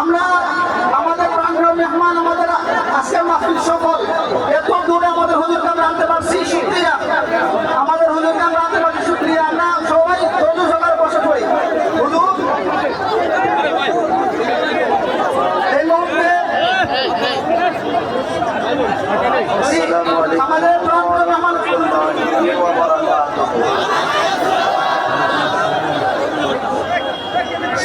আমরা আমাদের প্রাণ মেহমান আমাদের আসে মাহফিল